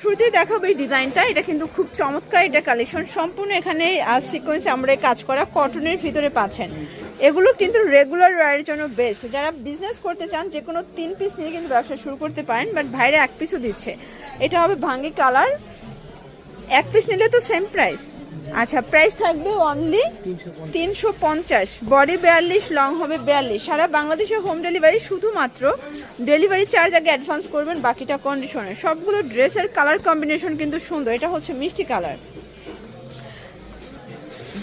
শুরুতেই দেখাবো এই ডিজাইনটা এটা কিন্তু খুব চমৎকার এটা কালেকশন সম্পূর্ণ এখানে সিকোয়েন্স আমরা কাজ করা কটনের ভিতরে পাচ্ছেন। এগুলো কিন্তু রেগুলার ওয়ারের জন্য বেস্ট যারা বিজনেস করতে চান, যে কোনো তিন পিস নিয়ে কিন্তু ব্যবসা শুরু করতে পারেন বাট ভাইরে এক পিসও দিচ্ছে। এটা হবে ভাঙ্গি কালার এক পিস নিলে তো সেম প্রাইস আচ্ছা প্রাইস থাকবে অনলি তিনশো পঞ্চাশ। বডি বিয়াল্লিশ লং হবে বিয়াল্লিশ। সারা বাংলাদেশে হোম ডেলিভারি শুধুমাত্র ডেলিভারি চার্জ আগে অ্যাডভান্স করবেন, বাকিটা কন্ডিশনে সবগুলো ড্রেসের কালার কম্বিনেশন কিন্তু সুন্দর। এটা হচ্ছে মিষ্টি কালার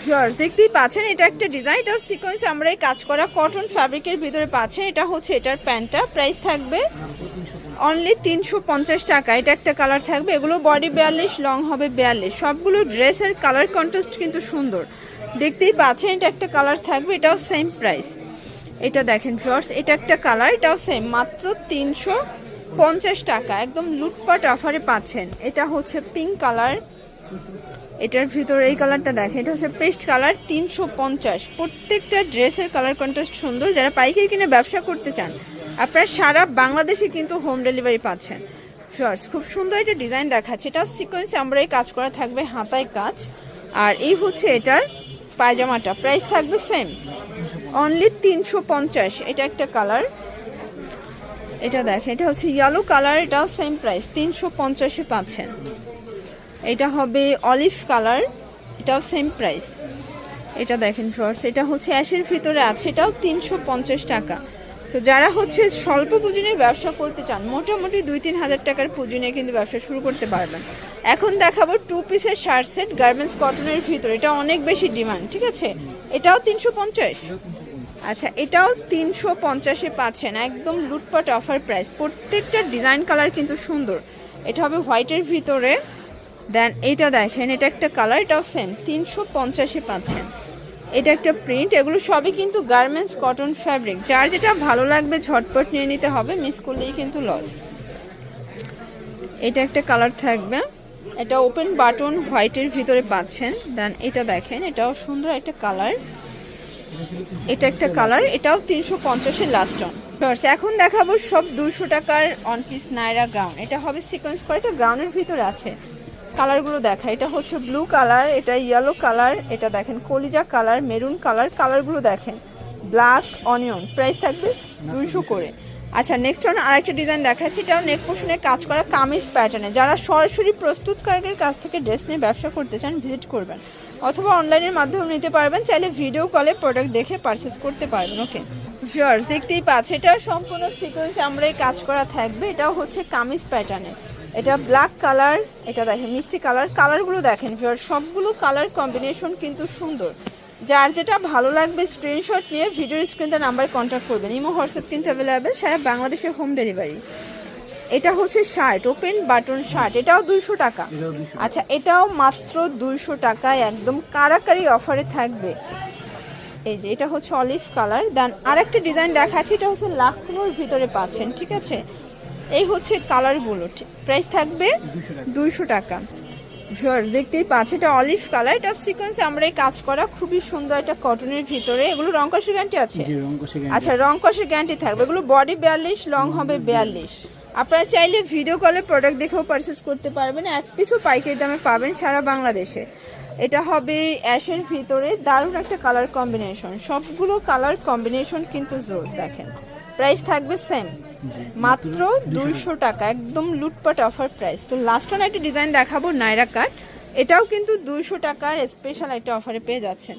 জর্জ দেখতেই পাচ্ছেন, এটা একটা ডিজাইন এটা সিকোয়েন্স আমরা এই কাজ করা কটন ফ্যাব্রিকের ভিতরে পাচ্ছেন। এটা হচ্ছে এটার প্যান্টটা। প্রাইস থাকবে অনলি তিনশো পঞ্চাশ টাকা। এটা একটা কালার থাকবে। এগুলো বডি বিয়াল্লিশ লং হবে বিয়াল্লিশ। সবগুলো ড্রেসের কালার কন্ট্রাস্ট কিন্তু সুন্দর। দেখতেই পাচ্ছেন, এটা একটা কালার থাকবে। এটাও সেম প্রাইস এটা দেখেন জর্জ এটা একটা কালার এটাও সেম মাত্র তিনশো পঞ্চাশ টাকা। একদম লুটপাট অফারে পাচ্ছেন। এটা হচ্ছে পিঙ্ক কালার এটার ভিতরে এই কালারটা দেখেন, এটা হচ্ছে পেস্ট কালার তিনশো পঞ্চাশ। প্রত্যেকটা ড্রেসের কালার কন্ট্রাস্ট সুন্দর। যারা পাইকারি কিনে ব্যবসা করতে চান, আপনারা সারা বাংলাদেশে কিন্তু হোম ডেলিভারি পাচ্ছেন। শর্টস খুব সুন্দর একটা ডিজাইন দেখাচ্ছে। এটা সিকোয়েন্স আমরা এই কাজ করা থাকবে হাতায় কাজ। আর এই হচ্ছে এটার পায়জামাটা। প্রাইস থাকবে সেম অনলি তিনশো পঞ্চাশ। এটা একটা কালার। এটা দেখেন, এটা হচ্ছে ইয়েলো কালার। এটাও সেম প্রাইস তিনশো পঞ্চাশে পাচ্ছেন। এটা হবে অলিভ কালার, এটাও সেম প্রাইস এটা দেখেন ফ্রস এটা হচ্ছে অ্যাশের ভিতরে আছে, এটাও তিনশো পঞ্চাশ টাকা। তো যারা হচ্ছে স্বল্প পুঁজি ব্যবসা করতে চান, মোটামুটি দুই তিন হাজার টাকার পুঁজি নিয়ে কিন্তু ব্যবসা শুরু করতে পারবেন। এখন দেখাবো টু পিসের শার্ট সেট গার্মেন্টস কটনের ভিতরে, এটা অনেক বেশি ডিমান্ড ঠিক আছে? এটাও তিনশো পঞ্চাশ? আচ্ছা এটাও তিনশো পঞ্চাশে পাচ্ছেন, একদম লুটপাট অফার প্রাইস প্রত্যেকটা ডিজাইন কালার কিন্তু সুন্দর। এটা হবে হোয়াইটের ভিতরে। দেন এটা দেখেন, এটা একটা কালার এটাও সেম তিনশো পঞ্চাশে পাচ্ছেন। এটা একটা প্রিন্ট এগুলো সবই কিন্তু গার্মেন্টস কটন ফ্যাব্রিক যার যেটা ভালো লাগবে ঝটপট নিয়ে নিতে হবে মিস করলেই কিন্তু লস এটা একটা কালার থাকবে, এটা ওপেন বাটন হোয়াইটের ভিতরে পাচ্ছেন। দেন এটা দেখেন, এটাও সুন্দর একটা কালার এটা একটা কালার এটাও তিনশো পঞ্চাশের লাস্ট অন এখন দেখাবো সব দুশো টাকার অন পিস নাইরা গ্রাউন্ড এটা হবে সিকোয়েন্স করে এটা গ্রাউন্ডের ভিতরে আছে। কালারগুলো দেখা, এটা হচ্ছে ব্লু কালার এটা ইয়েলো কালার এটা দেখেন কলিজা কালার মেরুন কালার কালারগুলো দেখেন। ব্ল্যাক অনিয়ন প্রাইস থাকবে দুইশো করে। আচ্ছা নেক্সট ওয়ান আরেকটা ডিজাইন দেখাচ্ছি, এটাও নেক পোষণে কাজ করা কামিজ প্যাটার্নে যারা সরাসরি প্রস্তুতকারকের কাছ থেকে ড্রেস নিয়ে ব্যবসা করতে চান ভিজিট করবেন। অথবা অনলাইনের মাধ্যমে নিতে পারবেন, চাইলে ভিডিও কলে প্রোডাক্ট দেখে পারচেস করতে পারবেন ওকে শিওর দেখতেই পাচ্ছে, এটা সম্পূর্ণ সিকোয়েন্স আমরা কাজ করা থাকবে, এটাও হচ্ছে কামিজ প্যাটার্নে এটা ব্ল্যাক কালার এটা দেখেন মিষ্টি কালার কালারগুলো দেখেন ভিউয়ার সবগুলো কালার কম্বিনেশন কিন্তু সুন্দর। যার যেটা ভালো লাগবে স্ক্রিনশট নিয়ে ভিডিওর স্ক্রিনতে নাম্বার কন্ট্যাক্ট করবেন। ইমো হোয়াটসঅ্যাপ কিন্তু অ্যাভেলেবেল সারা বাংলাদেশে হোম ডেলিভারি এটা হচ্ছে শার্ট ওপেন বাটন শার্ট এটাও দুইশো টাকা। আচ্ছা এটাও মাত্র দুইশো টাকায় একদম কারাকারি অফারে থাকবে। এই যে এটা হচ্ছে অলিভ কালার দেন আরেকটা ডিজাইন দেখাচ্ছি এটা হচ্ছে লাখনোর ভিতরে পাচ্ছেন ঠিক আছে? এই হচ্ছে কালারগুলো প্রাইস থাকবে দুইশো টাকা। ভিউয়ার্স দেখতেই পাচ্ছে এটা অলিভ কালার এটা সিকোয়েন্স আমরা এই কাজ করা খুবই সুন্দর একটা কটনের ভিতরে। এগুলো রং কষের গ্যারান্টি আছে? আচ্ছা রং কষের গ্যারান্টি থাকবে। এগুলো বডি বিয়াল্লিশ লং হবে বিয়াল্লিশ আপনারা চাইলে ভিডিও কলে প্রোডাক্ট দেখেও পারচেস করতে পারবেন। এক পিসও পাইকারি দামে পাবেন সারা বাংলাদেশে। এটা হবে অ্যাশের ভিতরে দারুণ একটা কালার কম্বিনেশন সবগুলো কালার কম্বিনেশন কিন্তু জোর দেখেন। প্রাইস থাকবে সেম মাত্র দুইশো টাকা একদম লুটপাট অফার প্রাইস তো লাস্ট ওয়ান একটা ডিজাইন দেখাবো নাইরা কাট এটাও কিন্তু দুইশো টাকার স্পেশাল একটা অফারে পেয়ে যাচ্ছেন।